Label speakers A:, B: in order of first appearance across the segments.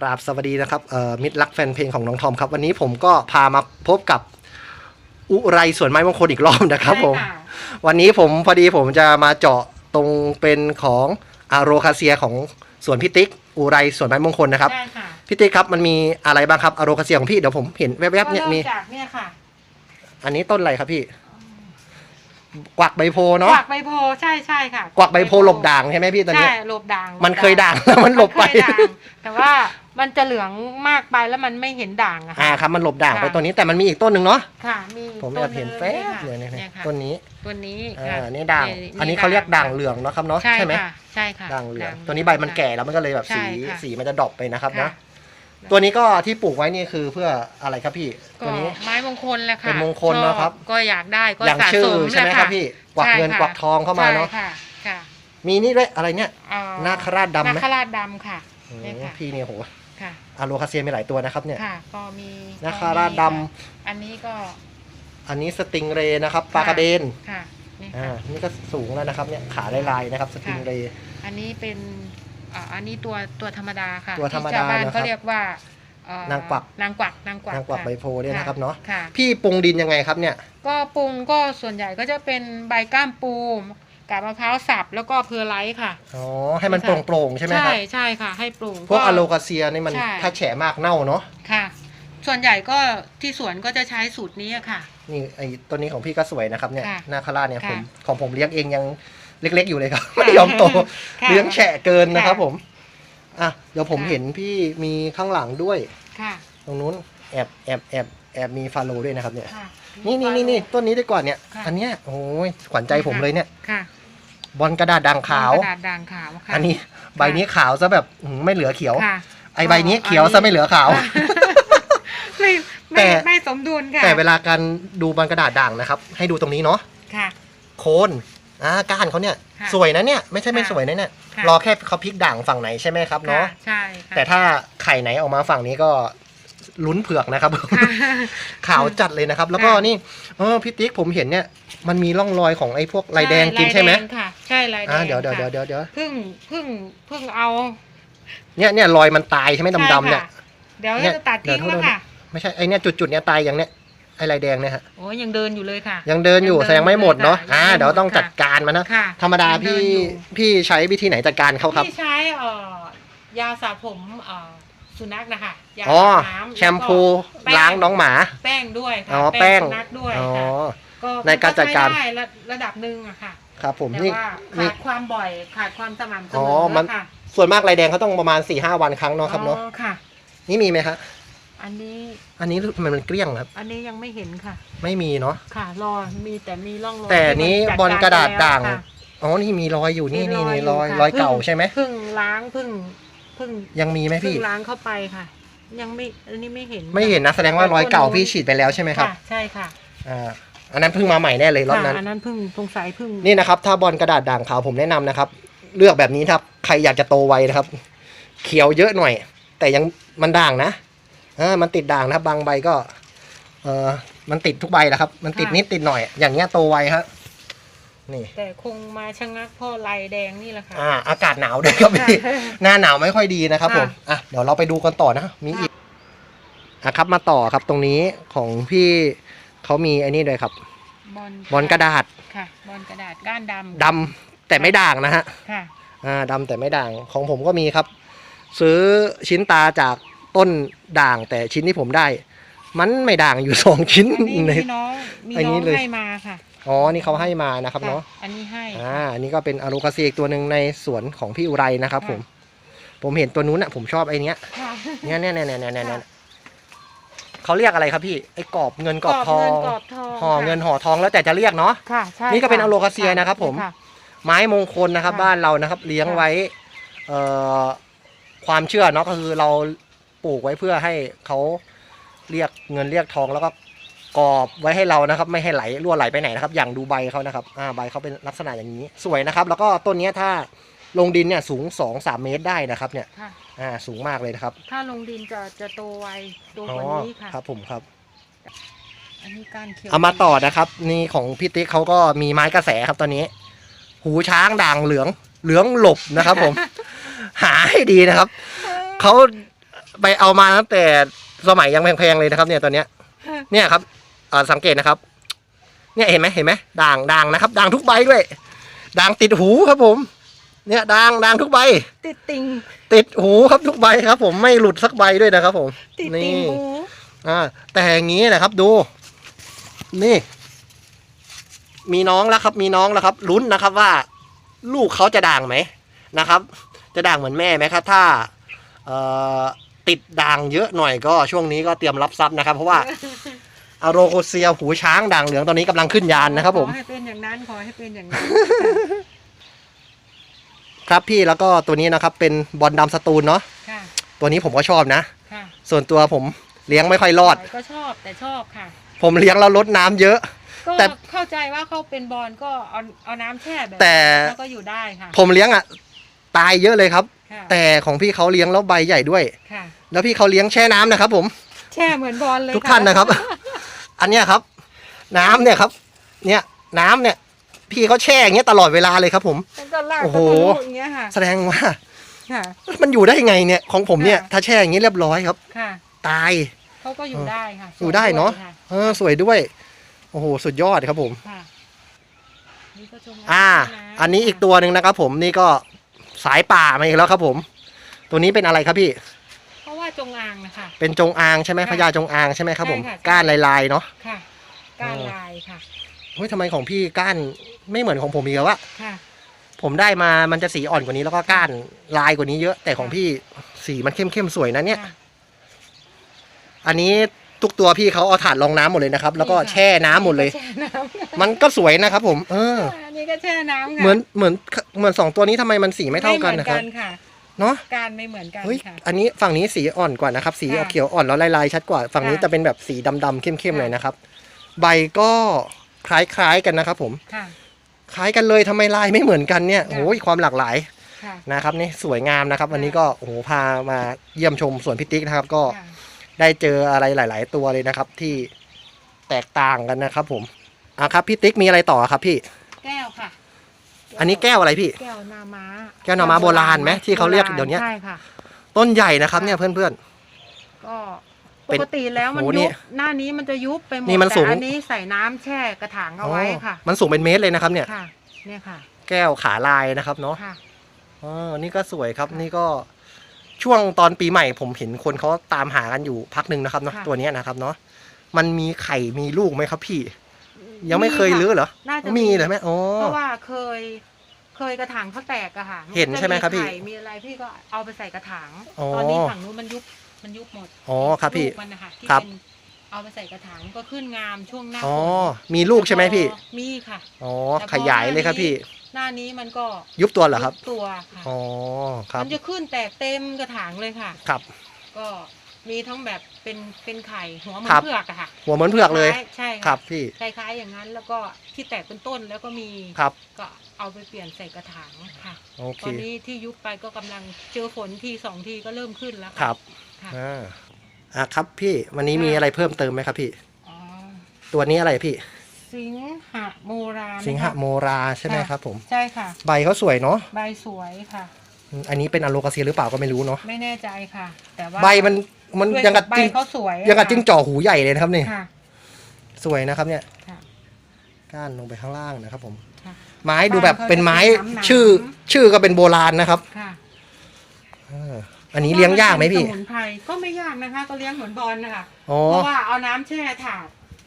A: กราบสวัสดีนะครับเอ่อมิตรรักแฟนเพลงของน้องทอมครับ วันนี้ผมก็พามาพบกับอุไรสวนไม้มงคลอีกรอบนะครับผม
B: ใช่ะ
A: วันนี้ผมพอดีผมจะมาเจาะตรงเป็นของอาโรคาเซียของสวนพิติกอุไรสวนไม้มงคลนะครับ
B: ได้ค่ะ
A: พิติกครับมันมีอะไรบ้างครับอาโรคาเซียของพี่เดี๋ยวผมเห็นแวบๆเนี่ย
B: ก็
A: มี
B: เริ่จากเนี่ยค่ะ
A: อันนี้ต้นอะไรครับพี่ กวักใบโพเนาะ
B: กวักใบโพใช่ใช่ค่ะ
A: กวักใบโพหลบด่างใช่ไหมพี่ตอนนี้
B: ใช่หลบด่าง
A: มันเคยด่างแล้วมันหลบไป
B: มันเคยด่างแต่ว่า มันจะเหลืองมากไปแล้วมันไม่เห็นด่างอะ
A: อ่า
B: ค่ะ
A: ครับมันหลบด่างไป
B: ค่ะ
A: ตัวนี้แต่มันมีอีกต้นหนึ่งเนาะ
B: ค่ะมี
A: ผมแอบเห็นแฟบเลยเนี่ย
B: เนี่ยค่ะ
A: ต้นนี้
B: ตัวนี้
A: อ่า
B: ค่ะ
A: นี่ด่าง
B: นี่
A: อันนี้เขาเรียกด่างเหลืองเนาะครับเนาะ
B: ใช่
A: ใช่ไหม
B: ค่ะใช่ค่ะ
A: ด่างเหลือง
B: ด่
A: ตัวนี้ใบมันแก่แล้วมันก็เลยแบบสี
B: ใช่ค่ะ
A: สีมันจะดรอปไปนะครับ
B: ค่ะ
A: นะตัวนี้ก็ที่ปลูกไว้นี่คือเพื่ออะไรครับพี่
B: ก็
A: ตัวนี้
B: ไม้มงคลแหละค่ะ
A: เป็นมงคลเนอะครับ
B: ก็อยากได้ก็
A: อย่าง
B: สะ
A: ชื่อ
B: สม
A: ใช่ไหม
B: แหละ
A: ครับพี่กวัก
B: ใช่
A: เงิน
B: ค่ะ
A: กวักทองเข้ามาเนาะ
B: ใช่ค่ะค่ะ
A: มีนี่ด้วยอะไรเนี่ย
B: เอ่อ
A: นาคราชดำไหม
B: นาคราชดำค่ะ
A: อืม
B: เนี่ยค่ะ
A: พี่เนี่ยโห
B: ค่ะ
A: อะโลคาเซียมีหลายตัวนะครับเนี่ย
B: ค่ะ ก็มี
A: นาคาราชด
B: อันนี้ก็
A: อันนี้สติงเรย์นะครับปลากระเบน
B: ค่ะ นี่
A: อ่า
B: ค่ะ
A: นี่ก็สูงแล้วนะครับเนี่ยขาลายๆนะครับสติงเรย์
B: อันนี้เป็นอ่าอันนี้ตัวตัวธรรมดาค่ะ
A: ตัวธรรมดา
B: ที่ชาวบ้าน
A: นะครับ
B: เขาเรียกว่าเอ่อนา
A: งกวัก
B: นางกวักนางกวัก
A: นางกวัก
B: ค่ะ
A: ใบโพเนี่ยนะครับเนาะ
B: ค่ะ
A: พี่ปรุงดินยังไงครับเนี่ย
B: ก็ปรุงก็ส่วนใหญ่ก็จะเป็นใบก้ามปู กับมะพร้าวสับแล้วก็เพอร์ไลท์ค่ะ
A: อ๋อ ให้มันโปร่งๆ ใช่ไหมครับ
B: ใช่ใช่ค่ะ ให้ปรุง
A: พวก
B: ก็
A: อะโลคาเซียนี่มัน
B: ใช่
A: ถ้าแฉะมากเน่าเนาะ
B: ค่ะ ส่วนใหญ่ก็ที่สวนก็จะใช้สูตรนี้อะค่ะ
A: นี่ไอ้ตัวนี้ของพี่ก็สวยนะครับเนี่ย
B: ค่ะ
A: นาคาราเนี่ย
B: ค่ะ
A: ผมของผมเลี้ยงเองยังเล็กๆอยู่เลยครับ
B: ค่ะ
A: ไม่ยอมโต
B: ค่ะ
A: เลี้ยงแฉะเกินนะครับ
B: ค่ะ
A: ผม อะ เดี๋ยวผม
B: ค่ะ
A: เห็นพี่มีข้างหลังด้วย
B: ค่ะ
A: ตรงนู้นแอบแอบแอบแอบมีฟาโลด้วยนะครับเนี่ย
B: ค่ะ
A: นี่นี่นี่นี่ต้นนี้ดีกว่าเนี่ย
B: ค่ะ
A: อันเนี้ยโอ้ยขวัญใจผมเลยเนี่ย
B: ค่ะ
A: บอลกระดาษด่างขาว
B: กระดาษด่างขาวค่ะ
A: อันนี้ใบนี้ขาวซะแบบอื้อหือไม่เหลือเขียว
B: ค่ะ
A: ไอใบนี้เขียวซะไม่เหลือขาว
B: ไม่
A: แต่
B: ไม่ไม่สมดุลค่ะ
A: แต่เวลาการดูบอลกระดาษด่างนะครับ ให้ดูตรงนี้เนาะ
B: ค่ะ
A: โคนอ่าก้านเขาเนี่ย
B: ค่ะ
A: สวยนะเนี่ยไม่ใช่ไม่
B: ค่ะ
A: สวยนะเนี่ย
B: ค่ะ
A: รอแค่เขาพลิกด่างฝั่งไหนใช่ไหมครับเนาะ
B: ค่ะใช่ค่ะ
A: แต่ถ้าไข่ไหนออกมาฝั่งนี้ก็ ลุ้นเผือกนะครับ
B: ค่ะ
A: ขาวจัดเลยนะครับ แล้วก็
B: ค่ะ
A: นี่เออพี่ติ๊กผมเห็นเนี่ยมันมีร่องรอยของไอ้พวกลายแดงกินใช่ไหม
B: ลายแดงค่ะใช่ลายแดง
A: อ่าเดี๋ยวเดี๋ยว
B: ค่ะ
A: เดี๋ยวเดี๋ยวเดี๋ยว
B: เพิ่งเพิ่งเพิ่งเอา
A: เนี่ยเนี่ยรอยมันตายใช่ไหมดำๆเนี่ย
B: ใช่ค่ะเดี๋ยว
A: เนี่ย
B: จะตัดทิ้ง
A: เดี๋ยว
B: แล้ว
A: โทษ
B: ค่ะ
A: ไม่ใช่ไอเนี่ยจุดๆเนี่ยตายอย่างเนี้ยไอลายแดงเนี่ยฮะ
B: โอ้ยยังเดินอยู่เลยค่ะ
A: ยังเดินอยู่
B: ยังเดิน
A: แสดงไม่หมดเนาะ
B: อยู่
A: อ่า
B: ยังไม่
A: เดี๋ยวต้อง
B: หมด
A: จัดการมันนะ
B: ค่ะ
A: ธรรมดา
B: ยังเดิ
A: พี่
B: นอยู่
A: พี่ใช้วิธีไหนจัดการเขาครับ
B: ที่ใช้เอ่อยาสระผมเอ่อ สุนัขนะคะยา
A: อ๋อ
B: อาบน้ำ
A: แชมพู
B: แล้วก็
A: ล้างน้องหมา
B: แป้งด้วยค่ะ
A: อ๋อแป้ง
B: สุนัขด้วย
A: อ๋อ
B: ค่ะก็
A: ในการจัดการ
B: มันใช้ได้ระระดับหนึ่งอะค่ะ
A: ครับผม
B: แต่
A: นี่
B: ว่า
A: นี่
B: ขาดความบ่อยขาดความสม่ำเสม
A: อ๋
B: อ
A: อมัน
B: ค่ะ
A: ส่วนมากลายแดงเขาต้องประมาณ4ี่ห้าวันครั้งเนาะครับเนาะ
B: อ๋อค่ะ
A: นี่มีไหมครับ
B: อันนี้
A: อันนี้ทำไมมันเกลี้ยงครับ
B: อันนี้ยังไม่เห็นค่ะ
A: ไม่มีเนาะ
B: ค่ะรอมีแต่มีร่องรอย
A: แต่
B: ที่มั
A: นี้
B: จั
A: บอลกระดาษ
B: ไปแล้ว
A: ด่าง
B: ค่ะ
A: อ๋อนี่มีรอยอยู่นี่นี่นี่รอย
B: ค่ะ
A: รอยเก่า
B: พิ่ง
A: ใช่ไหม
B: เพิ่งล้างเพิ่ง เพิ่ง
A: ยังมีไหม
B: เพิ่
A: พี่
B: งล้างเข้าไปค่ะ ยังไม่อันนี้ไม่เห็น
A: ไม่เห็นนะแสดงว่ารอยเก่าพี่ฉีดไปแล้วใช่ไหมครับ
B: ค่ะใช่ค่ะ
A: อ่า อันนั้นเพิ่งมาใหม่แน่เลยรอบ
B: ค่ะ
A: นั้น
B: อันนั้นเพิ่งสงสัยเพิ่ง
A: นี่นะครับ ถ้าบอลกระดาษด่างขาวผมแนะนำนะครับ เลือกแบบนี้ครับ ใครอยากจะโตไวนะครับ เขียวเยอะหน่อย แต่ยังมันด่างนะอ่ามันติดด่างนะครับ บางใบก็ เออมันติดทุกใบแหละครับ มันติดนิดติดหน่อย อย่างเงี้ยโตไวครับ นี่
B: แต่คงมาชะงักเพ่อลายแดงนี่แหละค่ะ
A: อ่า อากาศหนาวด้วยครับพี่
B: ค่ะ
A: หน้าหนาวไม่ค่อยดีนะครับ
B: ค่ะ
A: ผมอะ เดี๋ยวเราไปดูกันต่อนะ มีอีก อะครับ มาต่อครับตรงนี้ของพี่เขามีไอ้นี่ด้วยครับ
B: บอล
A: บอลกระดาษ
B: ค่ะ บอลกระดาษก้านดำ
A: ดำแต่ไม่ด่างนะฮะ
B: ค่ะ
A: อ่าดำแต่ไม่ด่างของผมก็มีครับ ซื้อชิ้นตาจากต้นด่างแต่ชิ้นที่ผมได้ มันไม่ด่างอยู่ สองชิ้น
B: อันนี้
A: ใน
B: มีน้องมี
A: อัน
B: น้
A: นี้
B: อง
A: เลย
B: ให้มาค่ะ
A: อ๋อ นี่เขาให้มานะครับเนาะ
B: ค่อันนี้ให้
A: อ่า อันนี้ก็เป็นอะโลคาเซียอีกตัวหนึ่งในสวนของพี่อุไรนะครับ ผม ผมเห็นตัวนู้นอะ ผมชอบไอ้เนี้ย
B: ค่ะ
A: เนี่ยเนี่ยเนี่ยเนี่ยเนี่ยเนี่ยเขาเรียกอะไรครับพี่ไอ้กรอบเงินกรอบทอง
B: เงินกรอบทอง
A: ห่อ
B: ค่ะ
A: เงินห่อทองแล้วแต่จะเรียกเนาะ
B: ค่ะใช่
A: นี่ก็เป็น
B: ค่ะ
A: อะโลคาเซียนะครับ ผม
B: ค่ะ
A: ไม้มงคลนะครับ
B: ค่ะ
A: บ้านเรานะครับ เลี้ยง
B: ค่ะ
A: ไว้เอ่อความเชื่อเนาะก็คือเราปลูกไว้เพื่อให้เขาเรียกเงินเรียกทองแล้วก็ กรอบไว้ให้เรานะครับ ไม่ให้ไหลรั่วไหลไปไหนนะครับ อย่างดูใบเขานะครับอ่าใบเขาเป็นลักษณะอย่างนี้สวยนะครับ แล้วก็ต้นเนี้ยถ้าลงดินเนี่ยสูงสองสามเมตรได้นะครับเนี่ย
B: ค่ะ
A: อ่าสูงมากเลยนะครับ
B: ถ้าลงดินจะจะโตไวโต
A: อ๋
B: ก
A: อ
B: ว่านี้ค่ะ
A: ครับผมครับ
B: อันนี้การเขียว
A: เอามาต่อนะครับ นี่ของพี่ติ๊กเขาก็มีไม้กระแสครับตอนนี้ หูช้างด่างเหลืองเหลืองหลบนะครับผม หาให้ดีนะครับเขาไปเอามาตั้งแต่สมัยยังแพงๆเลยนะครับ เนี่ยตัวเนี้ยเนี่ยครับเอ่อ สังเกตนะครับ เนี่ยเห็นไหมเห็นไหมด่างด่างนะครับ ด่างทุกใบด้วย ด่างติดหูครับผม เนี่ยด่างด่างทุกใบ
B: ติดติง
A: ติดหูครับทุกใบครับ ผมไม่หลุดสักใบด้วยนะครับ ผม
B: ติดติง
A: นี่
B: หู
A: อ่าแต่อย่างนี้นะครับดู นี่ มีน้องแล้วครับ มีน้องแล้วครับลุ้นนะครับว่า ลูกเขาจะด่างไหมนะครับ จะด่างเหมือนแม่ไหมครับ ถ้าเอ่อติดด่างเยอะหน่อยก็ช่วงนี้ก็เตรียมรับทรัพย์นะครับ เพราะว่า อโรโคเซียหูช้างด่างเหลืองตอนนี้กำลังขึ้นยานนะครับผม
B: ขอให้เป็นอย่างนั้นขอให้เป็นอย่างนั้น
A: ครับพี่แล้วก็ตัวนี้นะครับเป็นบอลดำสตูลเนาะ
B: ค่ะ
A: ตัวนี้ผมก็ชอบนะ
B: ค่ะ
A: ส่วนตัวผมเลี้ยงไม่ค่อยรอด
B: ก็ชอบแต่ชอบค่ะ
A: ผมเลี้ยงแล้วลดน้ำเยอะ
B: ก็
A: แต่
B: เข้าใจว่าเขาเป็นบอลก็เอาเอาน้ำแช่แบบ
A: แต่
B: แล้วก็อยู่ได้ค่ะ
A: ผมเลี้ยงอะตายเยอะเลยครับ
B: ค่ะ
A: แต่ของพี่เขาเลี้ยงแล้วใบใหญ่ด้วย
B: ค่ะ
A: แล้วพี่เขาเลี้ยงแช่น้ำนะครับผม
B: แช่เหมือนบอลเลย
A: ทุกท่านนะครับ อันเนี้ยครับ น้ำเนี่ยครับ เนี่ยน้ำเนี่ย พี่เขาแช่อย่างเงี้ยตลอดเวลาเลยครับ ผม
B: มันก็ลาก
A: โอ้โห
B: ก็ทะลุอย่างเงี้ยค่ะ
A: แสดงว่า
B: ค่ะ
A: มันอยู่ได้ไงเนี่ยของผมเนี่ย
B: ค่ะ
A: ถ้าแช่อย่างนี้เรียบร้อยครับ
B: ค่ะ
A: ตาย
B: เขาก็อยู่ได้ค่ะ
A: อยู่ได้เนอะ
B: สวยค่
A: เออสวยด้วยโอ้โหสุดยอดครับผม
B: ค่ะนี่ก็จง
A: อ่าะอันนี้อีกตัวหนึ่งนะครับ ผมนี่ก็สายป่ามาอีกแล้วครับ ผม ตัวนี้เป็นอะไรครับพี่
B: เพราะว่า จงอางนะคะ
A: เป็นจงอางใช่ไหม
B: ค่ะ
A: พญาจงอางใช่ไหมครับผม
B: ใช่ค่ะ
A: ก้านลายๆเนาะ
B: ค่ะก้าน
A: เออ
B: ลายค่ะ
A: เฮ้ยทำไมของพี่ก้านไม่เหมือนของผมอีกแล้ววะ
B: ค่ะ
A: ผมได้มามันจะสีอ่อนกว่านี้แล้วก็ก้านลายกว่านี้เยอะ แต่ของพี่สีมันเข้มเข้มๆสวยนะเนี่ย
B: ค่ะ
A: อันนี้ทุกตัวพี่เขาเอาถาดรองน้ำหมดเลยนะครับ แล้วก็
B: นี่ค่ะ
A: แช่น้ำหมดเลย
B: แช่น้ำ
A: มันก็สวยนะครับผม เออ
B: อันนี้ก็แช่น้ำค่ะ
A: เหมือนเหมือนเหมือนสองตัวนี้ทำไมมันสีไม่เท่ากันนะครับ
B: ไม่เหมือค่ะ
A: เนาะ
B: การไม่เหมือนกัน
A: เฮ้ย
B: ค่ะ
A: อันนี้ฝั่งนี้สีอ่อนกว่านะครับ สี
B: ค่ะ
A: ออกเขียวอ่อนแล้วลายๆชัดกว่า ฝั่งนี้
B: ค่ะ
A: จะเป็นแบบสีดำๆเข้มๆ
B: ค่ะ
A: เลยนะครับ ใบก็คล้ายๆกันนะครับผม
B: ค่ะ
A: คล้ายกันเลยทำไมลายไม่เหมือนกันเนี่ย
B: ค่ะ
A: โอ้ยความหลากหลาย
B: ค่ะ
A: นะครับนี่สวยงามนะครับ วันนี้ก็โอ้โหพามาเยี่ยมชมสวนพิติกนะครับ ก็
B: ค่ะ
A: ได้เจออะไรหลาย ๆ ตัวเลยนะครับ ที่แตกต่างกันนะครับ ผมอะครับพี่ติ๊กมีอะไรต่อครับพี่
B: แก้วค่ะ
A: อันนี้แก้วอะไรพี่
B: แก้วนาม้า
A: แก้วนาม้าโบราณไหมที่เขาเรียกเดี๋ยวนี้
B: ใช่ค่ะ
A: ต้นใหญ่นะครับเนี่ยเพื่อน
B: ก็
A: เป็
B: ป
A: น
B: กติแล้วมัน
A: โหนี่
B: ยุบหน้านี้มันจะยุบไปหมด
A: นี่มันสูง
B: แต่อันนี้ใส่น้ำแช่กระถาง
A: ๆ
B: เอาไว้ค่ะ
A: อ๋อมันสูงเป็นเมตรเลยนะครับเนี่ย
B: ค่ะ เนี่ยค่ะ
A: แก้วขาลายนะครับเนาะ
B: ค่ะ
A: อ๋อนี่ก็สวยครับนี่ก็ช่วงตอนปีใหม่ผมเห็นคนเขาตามหากันอยู่พักหนึ่งนะครับเนาะ
B: ค่ะ
A: ตัวเนี้ยนะครับเนาะมันมีไข่มีลูกไหมครับพี่ ยังไม่เคย
B: ค่ะ
A: ลื้อเหรอ
B: น่าจะ
A: มีเลยไหมอ๋อ
B: เพราะว่าเคย เคยกระถางเขาแตกอะค่ะ
A: เห็นใช่ไหมครับพี่
B: ไข่มีอะไรพี่ก็เอาไปใส่กระถาง
A: อ๋อ
B: ตอนนี้ฝั่งนู้นมันยุบมันยุบหมด
A: อ๋อครับพี่
B: ลูกมันนะคะที่
A: ครับ
B: เป็นเอาไปใส่กระถางก็ขึ้นงามช่วงหน้า
A: อ๋อ
B: ฝน
A: มีลูกใช่ไหมพี่
B: แล้วก็มีค่ะ
A: อ๋อ
B: แต่พอ
A: ขยายเลยครับพี่
B: หน้านี้มันก็
A: ยุบตัวเหรอครับ
B: ยุตัวค่ะ
A: อ๋อ ครับ
B: มันจะขึ้นแตกเต็มกระถางเลยค่ะ
A: ครับ
B: ก็มีทั้งแบบเป็นเป็นไข่หัวเหมือ
A: ครั
B: น
A: บ
B: เผือกอะค่ะ
A: หัวเหมือนเผือกเลย
B: คาๆใช่
A: ครั
B: ค่ะ
A: บพี่
B: คล้ายๆอย่างนั้นแล้วก็ที่แตกเป็นต้นแล้วก็มี
A: ครับ
B: ก็เอาไปเปลี่ยนใส่กระถางค่ะ
A: โอเค
B: ตอนนี้ที่ยุบไปก็กำลังเจอฝนทีสองทีก็เริ่มขึ้นแล้วะ
A: ครับ
B: ค่ะ
A: อ่าอะครับพี่วันนี้มีอะไรเพิ่มเติมไหมครับพี่
B: อ๋อ
A: ตัวนี้อะไรพี่
B: สิงหะโมรา
A: สิงหโมราใช่ไหมครับผม
B: ใช่ค่ะ
A: ใบเขาสวยเนาะ
B: ใบสวยค่ะ
A: อืมอันนี้เป็นอะโลกาเซียหรือเปล่าก็ไม่รู้เนาะ
B: ไม่แน่ใจค่ะ แต่ว่า
A: ใบมันมัน
B: ด้วย
A: ยังกับ
B: ใบ
A: จิ้ง
B: เขาสวยอะ
A: ยังกับ
B: ค่ะ
A: จิ้งจ่อหูใหญ่เลยนะครับนี่
B: ค่ะ
A: สวยนะครับเนี่ย
B: ค่ะ
A: ก้านลงไปข้างล่างนะครับ ผม
B: ค่ะ
A: ไม้ดูแบบเป็นไม้
B: บ้านเขาจะเป็นน้ำๆ
A: ชื่อ ชื่อก็เป็นโบราณนะครับ
B: ค่ะ
A: อ่าอันนี้เลี้ยงยากไหมพี่
B: สมุนไพรก็ไม่ยากนะคะ ก็เลี้ยงเหมือนบอลนะคะ
A: อ๋อ
B: เพราะว่าเอาน้ำแช่ถาด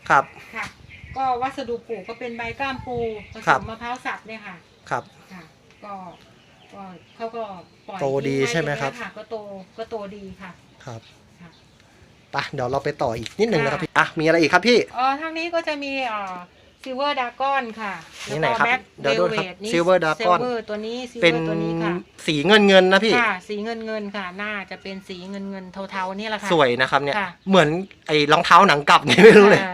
A: ครับ
B: ค่ะ ก็วัสดุปลูกก็เป็นใบก้ามปูผ
A: ครั
B: ส
A: บ
B: มมะพร้าวสับเนี่ยค่ะ
A: ครับ
B: ค่ะ ก็ก็เขาก็ปล่อย
A: โตดี
B: ทิ้งว้
A: ใช่ไหมครับ
B: อย่างเงี้ยค่ะก็โตก็โตดีค่ะ
A: ครับ
B: ค่ะ
A: ไปเดี๋ยวเราไปต่ออีกนิดหนึ่ง
B: ค่ะ
A: นะครับพี่ อะ มีอะไรอีกครับพี่
B: อ๋อทางนี้ก็จะมีอ่าซิลเวอร์ดากอนค่ะ
A: นี่ไหนครับ
B: แบ็ค
A: เดี๋ยว
B: เว
A: ดู
B: ล
A: ค
B: เว
A: รับ
B: ดนี่
A: Silver Dragon
B: เวอร์ตัวนี้ซิล
A: เป็น
B: เวอร์ตัวนี้ค่ะ
A: สีเงินเงินๆนะพี่
B: ค่ะ สีเงินเงินๆค่ะน่าจะเป็นสีเงินเงินๆเทาๆนี่แหละค่ะ
A: สวยนะครับเนี่ย
B: ค่ะ
A: เหมือนไอ้รองเท้าหนังกลับไงไม่รู้เลย
B: ค่ะ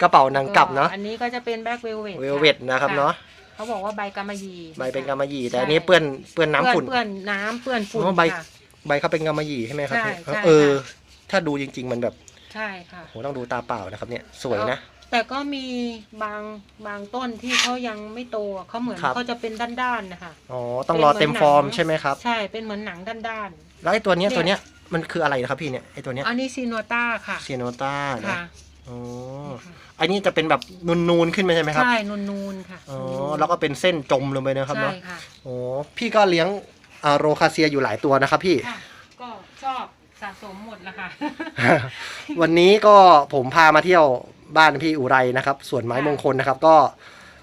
A: กระเป๋าหนังกลับเนาะ
B: อันนี้ก็จะเป็นแบ็คเวลเวด
A: เวลเวดนะครับเนาะ
B: เขาบอกว่าใบกำมะหยี่
A: ใบเป็นกำมะหยี่ แต่
B: ใช่
A: อันนี้เปื้อนเปื้อนน้ำฝุ่น
B: เปื้อนน้ำเปื้อนฝุ่น
A: อ๋อใบ
B: ค่ะ
A: ใบเขาเป็นกำมะหยี่ใช่ไหมครับ
B: ใช่
A: พี่
B: ใช่
A: เออ
B: ค่ะ
A: ถ้าดูจริง ๆ มันแบบ
B: ใช่ค่ะ
A: โหต้องดูตาเปล่านะครับ เนี่ยสวยนะ
B: แต่ก็มีบางบางต้นที่เขายังไม่โตเขาเหมือน
A: ครับ
B: เขาจะเป็นด้านๆนะคะ
A: อ๋อต้องรอเต็มฟอร์มใช่ไหมครับ
B: ใช่เป็นเหมือนหนังด้าน
A: แล้วไอ้ตัวเนี้ย
B: เนี่ย
A: ตัวเนี้ยมันคืออะไรนะครับพี่เนี่ยไอตัวเนี้ย
B: อันนี้ซีโนต้าค่ะ
A: เซียโนต้านะ
B: ค่ะ
A: อ๋ออันนี้จะเป็นแบบนูนๆขึ้นมาใช่ไหมครับ
B: ใช่นูนๆค่ะ
A: อ๋อแล้วก็เป็นเส้นจมลงไปนะครับ
B: ใช่
A: เนาะ
B: ค่ะ
A: โอ้พี่ก็เลี้ยงอ่าโรคาเซียอยู่หลายตัวนะครับพี่
B: ค่ะก็ชอบสะสมหมดแล้วค่ะ
A: วันนี้ก็ผมพามาเที่ยวบ้านพี่อุไรนะครับสวนไม้มงคลนะครับ ก็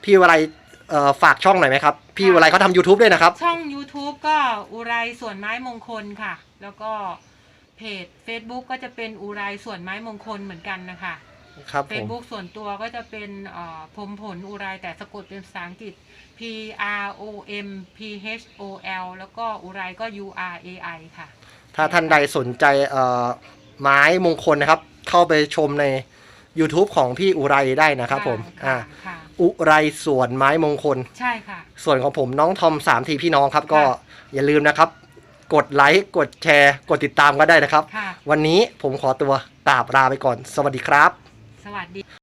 A: พี่อุไรเอ่อฝากช่องหน่อยไหมครับ พี่อุไรเขาทำ YouTube ด้วยนะครับ
B: ช่อง YouTube ก็อุไรสวนไม้มงคลค่ะ แล้วก็เพจ Facebook ก็จะเป็นอุไรสวนไม้มงคลเหมือนกันนะคะ
A: ครับผม
B: Facebook ส่วนตัวก็จะเป็นเอ่อพรหมผลอุไรแต่สะกดเป็นภาษาอังกฤษ P R O M P H O L แล้วก็อุไรก็ U R A I ค่ะ
A: ถ้าท่านใดสนใจเอ่อไม้มงคลนะครับ เข้าไปชมใน YouTube ของพี่อุไรได้นะครับผม
B: ค่ะ
A: อ่า
B: ค่ะ
A: อุไรสวนไม้มงคล
B: ใช่ค่ะ
A: ส่วนของผมน้องทอมสามทีพี่น้องครับ ก็
B: ค่ะ
A: อย่าลืมนะครับ กดไลค์กดแชร์ กดติดตามก็ได้นะครับ
B: ค่ะ
A: วันนี้ผมขอตัวกราบลาไปก่อน สวัสดีครับ
B: สวัสดี